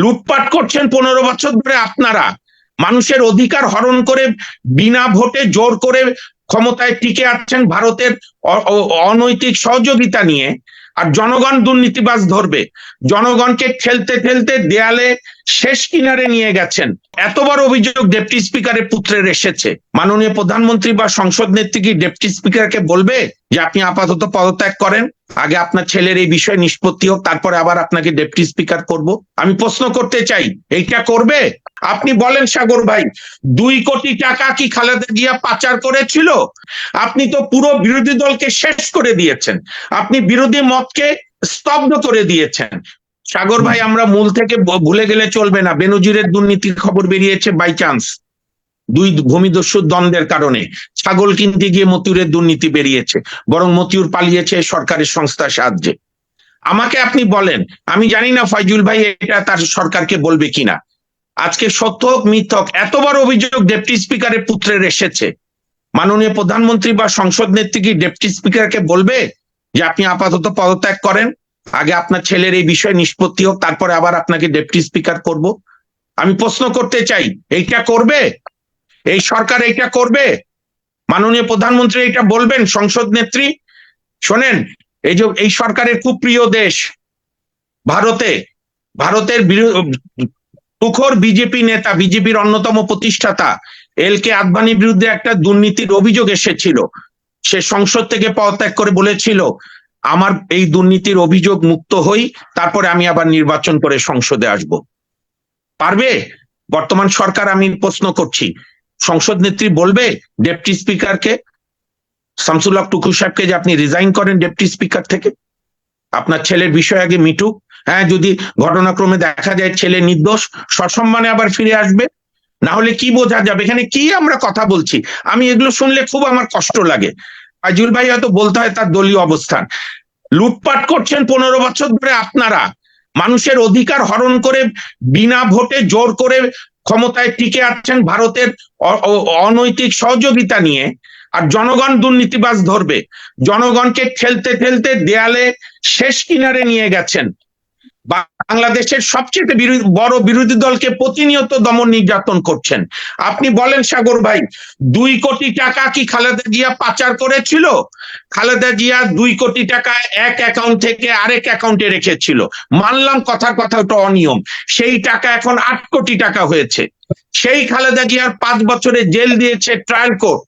লুটপাট করছেন পনেরো বছর ধরে আপনারা। মানুষের অধিকার হরণ করে বিনা ভোটে জোর করে ক্ষমতায় টিকে আছেন ভারতের অনৈতিক সহযোগিতা নিয়ে। আর জনগণ দুর্নীতিবাজ ধরবে। জনগণকে ঠেলতে ঠেলতে দেয়ালে শেষ কিনারে নিয়ে গেছেন। এতবার অভিযোগ ডেপুটি স্পিকারের পুত্রের এসেছে। মাননীয় প্রধানমন্ত্রী বা সংসদ নেত্রী কি ডেপুটি স্পিকারকে বলবে যে আপনি আপাতত পদত্যাগ করেন? আগে আপনার ছেলের এই বিষয়ে নিষ্পত্তি হোক, তারপরে আবার আপনাকে ডেপুটি স্পিকার করব। আমি প্রশ্ন করতে চাই, এইটা করবে? আপনি বলেন, সাগর ভাই, দুই কোটি টাকা কি খালেদা জিয়া পাচার করেছিল? আপনি তো পুরো বিরোধী দলকে শেষ করে দিয়েছেন। আপনি বিরোধী মতকে স্তব্ধ করে দিয়েছেন। সাগর ভাই, আমরা মূল থেকে ভুলে গেলে চলবে না। বেনজিরের দুর্নীতির খবর বেরিয়েছে বাই চান্স দুই ভূমিদস্যুর দ্বন্দ্বের কারণে। ছাগল কিনতে গিয়ে মতিউরের দুর্নীতি বেরিয়েছে, বরং মতিউর পালিয়েছে সরকারের সংস্থার সাহায্যে। আমাকে আপনি বলেন, আমি জানি না ফয়জুল ভাই, এটা তার সরকারকে বলবে কিনা। আজকে সত্য হোক, মিথ্য হোক, এত বড় অভিযোগ ডেপুটি স্পিকারের পুত্রের এসেছে। মাননীয় প্রধানমন্ত্রী বা সংসদ নেত্রী কি ডেপুটি স্পিকারকে বলবে যে আপনি আপাতত পদত্যাগ করেন? আগে আপনার ছেলের এই বিষয়ে নিষ্পত্তি হোক, তারপরে আবার আপনাকে ডেপুটি স্পিকার করব। আমি প্রশ্ন করতে চাই, এইটা করবে? এই সরকার এইটা করবে? মাননীয় প্রধানমন্ত্রী এটা বলবেন, সংসদ নেত্রী? শোনেন, এই যে, এই সরকারের খুব প্রিয় দেশ, ভারতে, ভারতের তুখোর বিজেপি নেতা, বিজেপির অন্যতম প্রতিষ্ঠাতা এল কে আদবানির বিরুদ্ধে একটা দুর্নীতির অভিযোগ এসেছিল। সে সংসদ থেকে পদত্যাগ করে বলেছিল আমার এই দুর্নীতির অভিযোগ মুক্ত হই, তারপরে আমি আবার নির্বাচন করে সংসদে আসব। পারবে? বর্তমান সরকার আমি প্রশ্ন করছি। সংসদ নেত্রী বলবে ডেপুটি স্পিকারকে, শামসুল হক টুকু সাহেবকে যে আপনি রিজাইন করেন ডেপুটি স্পিকার থেকে? আপনার ছেলের বিষয় আগে মিটুক। হ্যাঁ যদি ঘটনাক্রমে দেখা যায় ছেলে নির্দোষ, সসম্মানে আবার ফিরে আসবে। না হলে কি বোঝা যাবে? এখানে কি আমরা কথা বলছি? আমি এগুলো শুনলে খুব আমার কষ্ট লাগে। আজুল ভাই হয়তো বলতে হয় তার দলীয় অবস্থান। লুটপাট করছেন পনেরো বছর ধরে আপনারা। মানুষের অধিকার হরণ করে বিনা ভোটে জোর করে ক্ষমতায় টিকে আছেন ভারতের অনৈতিক সহযোগিতা নিয়ে। আর জনগণ দুর্নীতিবাজ ধরবে। জনগণকে ঠেলতে ঠেলতে দেয়ালে শেষ কিনারে নিয়ে গেছেন। বাংলাদেশের সবচেয়ে বড় বিরোধী দলকে প্রতিনিয়ত দমন নির্যাতন করছেন। আপনি বলেন, সাগর ভাই, দুই কোটি টাকা কি খালেদা জিয়া পাচার করেছিল? খালেদা জিয়া দুই কোটি টাকা এক অ্যাকাউন্ট থেকে আরেক অ্যাকাউন্টে রেখেছিল। মানলাম কথার কথা, ওটা অনিয়ম। সেই টাকা এখন আট কোটি টাকা হয়েছে। সেই খালেদা জিয়ার পাঁচ বছরে জেল দিয়েছে ট্রায়াল কোর্ট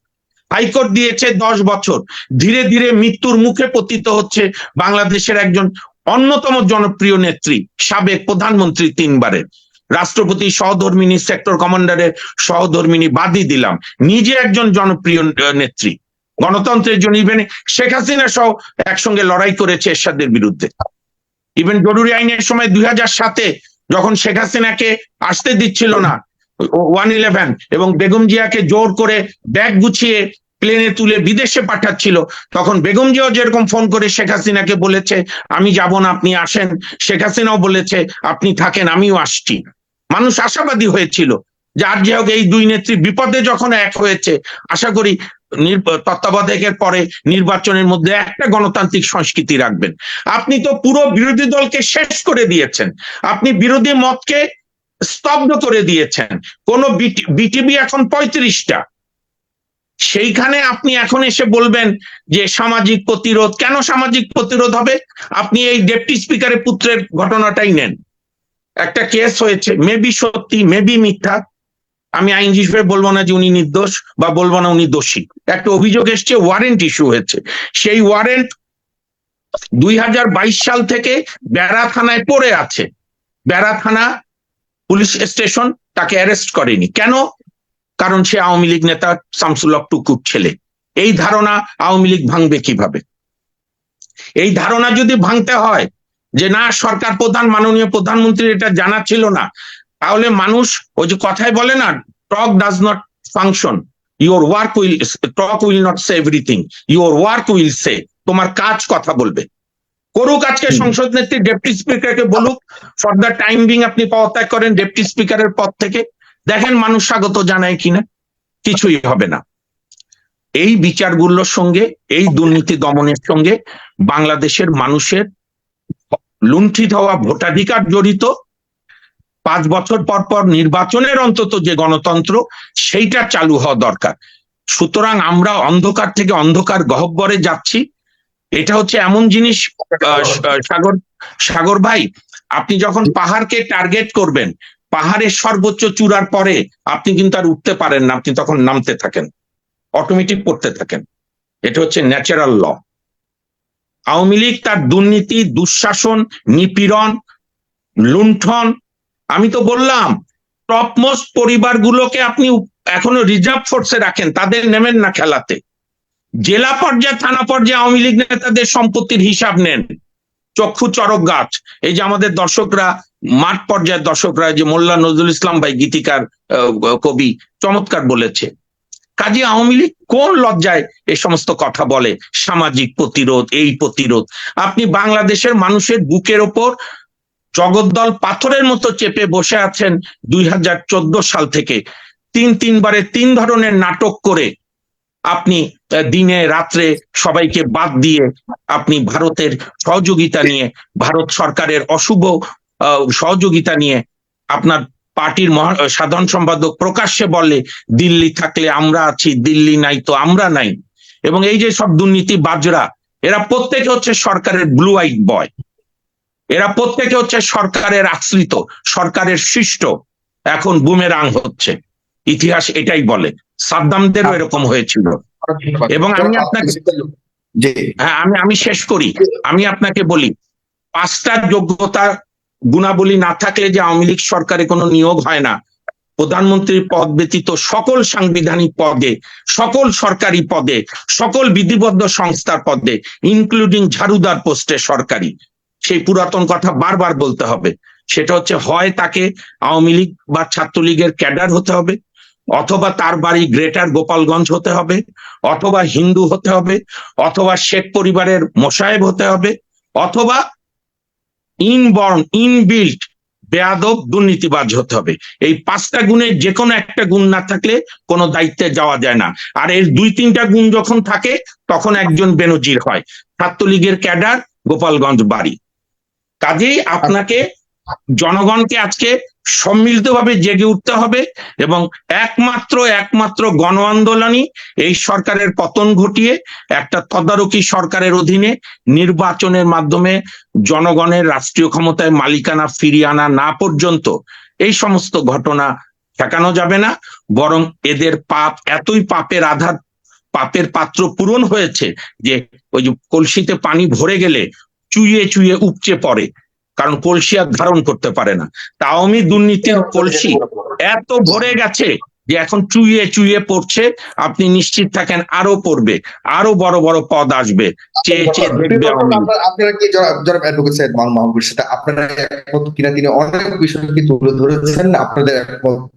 হাইকোর্ট দিয়েছে দশ বছর। ধীরে ধীরে মৃত্যুর মুখে পতিত হচ্ছে বাংলাদেশের একজন অন্যতম জনপ্রিয় নেত্রী, সাবেক প্রধানমন্ত্রী তিনবারের রাষ্ট্রপতি, সহধর্মিনী সেক্টর কমান্ডারের সহধর্মিনী বাদই দিলাম। নিজে একজন জনপ্রিয় নেত্রী। গণতন্ত্রের জন্য ইভেন শেখ হাসিনা সহ একসঙ্গে লড়াই করেছে এরশাদের বিরুদ্ধে। ইভেন জরুরি আইনের সময় দুই হাজার সাতে যখন শেখ হাসিনাকে আসতে দিচ্ছিল না, ওয়ান ইলেভেন এবং বেগম জিয়াকে জোর করে ব্যাগ গুছিয়ে প্লেনে তুলে বিদেশে পাঠাচ্ছিল। তখন বেগম জিয়াও যেরকম ফোন করে, শেখ হাসিনাকে বলেছে, আমি যাব না, আপনি আসেন। শেখ হাসিনাও বলেছে, আপনি থাকেন, আমিও আসছি। মানুষ আশাবাদী হয়েছিল যে আর যে হোক, এই দুই নেত্রী বিপদে যখন এক হয়েছে, আশা করি তত্ত্বাবধায়কের পরে নির্বাচনের মধ্যে একটা গণতান্ত্রিক সংস্কৃতি রাখবেন। আপনি তো পুরো বিরোধী দলকে শেষ করে দিয়েছেন। আপনি বিরোধী মতকে স্তব্ধ করে দিয়েছেন। কোন বিটিভি এখন পঁয়ত্রিশটা। সেইখানে আপনি এখন এসে বলবেন যে সামাজিক প্রতিরোধ, কেন সামাজিক প্রতিরোধ হবে? আপনি এই ডেপুটি স্পিকারের পুত্রের ঘটনাটাই নেন। একটা কেস হয়েছে, মেবি সত্যি, মেবি মিথ্যা। আমি আইনজীবী হিসেবে বলব না যে উনি নির্দোষ বা বলব না উনি দোষী। একটা অভিযোগ এসছে ওয়ারেন্ট ইস্যু হয়েছে। সেই ওয়ারেন্ট দুই হাজার বাইশ সাল থেকে বেড়া থানায় পড়ে আছে। বেড়া থানা পুলিশ স্টেশন তাকে অ্যারেস্ট করেনি। কেন? কারণ সে আওয়ামী লীগ নেতা শামসুল হক টুকুর ছেলে। এই ধারণা আওয়ামী লীগ ভাঙবে কীভাবে? এই ধারণা যদি ভাঙতে হয় যে না সরকার প্রধান মাননীয় প্রধানমন্ত্রীর এটা জানা ছিল না তাহলে মানুষ ওই যে কথায় বলে না talk does not function your work will talk will not say everything your work will say তোমার কাজ কথা বলবে। করুক আজকে সংসদ নেত্রী ডেপুটি স্পিকারকে বলুক ফর দ্য টাইম বিং আপনি পদত্যাগ করেন ডেপুটি স্পিকারের পদ থেকে দেখেন মানুষ স্বাগত জানায় কিনা? কিছুই হবে না। এই বিচারগুলোর সঙ্গে, এই দুর্নীতি দমনের সঙ্গে বাংলাদেশের মানুষের লুণ্ঠিত হওয়া ভোটাধিকার জড়িত। পাঁচ বছর পর পর নির্বাচনের অন্তত যে গণতন্ত্র, সেইটা চালু হওয়া দরকার। সুতরাং আমরা অন্ধকার থেকে অন্ধকার গহব্বরে যাচ্ছি। এটা হচ্ছে এমন জিনিস সাগর সাগর ভাই, আপনি যখন পাহাড়কে টার্গেট করবেন পাহাড়ের সর্বোচ্চ চূড়ার পরে আপনি কিন্তু আর উঠতে পারেন না, আপনি তখন নামতে থাকেন অটোমেটিক পড়তে থাকেন। এটা হচ্ছে ন্যাচারাল ল আওয়ামী লীগ তার দুর্নীতি, দুঃশাসন, নিপীড়ন, লুণ্ঠন, আমি তো বললাম টপমোস্ট পরিবারগুলোকে আপনি এখনও রিজার্ভ ফোর্সে রাখেন, তাদের নেমেন না খেলাতে। জেলা পর্যায়ে, থানা পর্যায়ে আওয়ামী লীগ নেতাদের সম্পত্তির হিসাব নেন। চক্ষু চরক গাছ। এই যে আমাদের দর্শকরা, মাঠ পর্যায়ের দর্শকরা যে মোল্লা নজরুল ইসলাম ভাই, গীতিকার কবি, চমৎকার বলেছে। কাজী আওয়ামী লীগ কোন লজ্জায় এই সমস্ত কথা বলে? সামাজিক প্রতিরোধ, এই প্রতিরোধ। আপনি বাংলাদেশের মানুষের বুকের ওপর জগদ্দল পাথরের মতো চেপে বসে আছেন দুই হাজার চোদ্দ সাল থেকে। তিন তিনবারে তিন ধরনের নাটক করে আপনি দিনে, রাত্রে সবাইকে বাদ দিয়ে আপনি ভারতের সহযোগিতা নিয়ে, ভারত সরকারের অশুভ সহযোগিতা নিয়ে আপনার পার্টির সাধারণ সম্পাদক প্রকাশ্যে বলে, দিল্লি থাকলে আমরা আছি, দিল্লি নাই তো আমরা নাই। এবং এই যে সব দুর্নীতি বাজরা, এরা প্রত্যেকে হচ্ছে সরকারের ব্লু আইট বয় এরা প্রত্যেকে হচ্ছে সরকারের আশ্রিত, সরকারের শিষ্ট এখন বুমেরাং হচ্ছে। ইতিহাস এটাই বলে। সাদ্দামদেরও এরকম হয়েছিল। এবং আমি আপনাকে হ্যাঁ আমি আমি শেষ করি। আমি আপনাকে বলি পাঁচটা যোগ্যতা গুণাবলী না থাকলে যে আওয়ামী লীগ সরকারে কোনো নিয়োগ হয় না প্রধানমন্ত্রীর পদ ব্যতীত সকল সাংবিধানিক পদে সকল সরকারি পদে সকল বিধিবদ্ধ সংস্থার পদে ইনক্লুডিং ঝাড়ুদার পোস্টে সরকারি। সেই পুরাতন কথা বারবার বলতে হবে। সেটা হচ্ছে হয় তাকে আওয়ামী লীগ বা ছাত্রলীগের ক্যাডার হতে হবে। অথবা তার বাড়ি গ্রেটার গোপালগঞ্জ হতে হবে, অথবা হিন্দু হতে হবে, অথবা শেখ পরিবারের মোসাহেব হতে হবে, অথবা ইনবর্ন ইনবিল্ট বেয়াদব, দুর্নীতিবাজ হতে হবে। এই পাঁচটা গুণের যে কোনো একটা গুণ না থাকলে কোনো দায়িত্বে যাওয়া যায় না। আর এর দুই তিনটা গুণ যখন থাকে, তখন একজন বেনজির হয়। ছাত্রলীগের ক্যাডার, গোপালগঞ্জ বাড়ি। কাজেই আপনাকে, জনগণকে আজকে সম্মিলিতভাবে জেগে উঠতে হবে এবং একমাত্র একমাত্র গণ আন্দোলনই এই সরকারের পতন ঘটিয়ে একটা তদারকি সরকারের অধীনে নির্বাচনের মাধ্যমে জনগণের রাষ্ট্রীয় ক্ষমতায় মালিকানা ফিরিয়ে আনা না পর্যন্ত এই সমস্ত ঘটনা ঠেকানো যাবে না। বরং এদের পাপ, এতই পাপের আধার পাপের পাত্র পূরণ হয়েছে যে ওই যে কলসিতে পানি ভরে গেলে চুইয়ে চুইয়ে উপচে পড়ে। কারণ কলসি আর ধারণ করতে পারে না। তা আওয়ামী দুর্নীতির কলসি এত ভরে গেছে যে এখন চুইয়ে চুইয়ে পড়ছে। আপনি নিশ্চিত থাকেন আরও পড়বে আরও বড় বড় পদ আসবে। চেয়ে আপনারা- কি জনাব জনাব অ্যাডভোকেট সাহেব মাহমুদ মাহবুবের সাথে আপনারা একমত কিনা? তিনি অনেক বিষয় কি তুলে ধরেছেন। আপনাদের একমত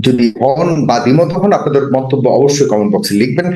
যদি হন বা দ্বিমত হন আপনাদের মন্তব্য অবশ্যই কমেন্ট বক্সে লিখবেন।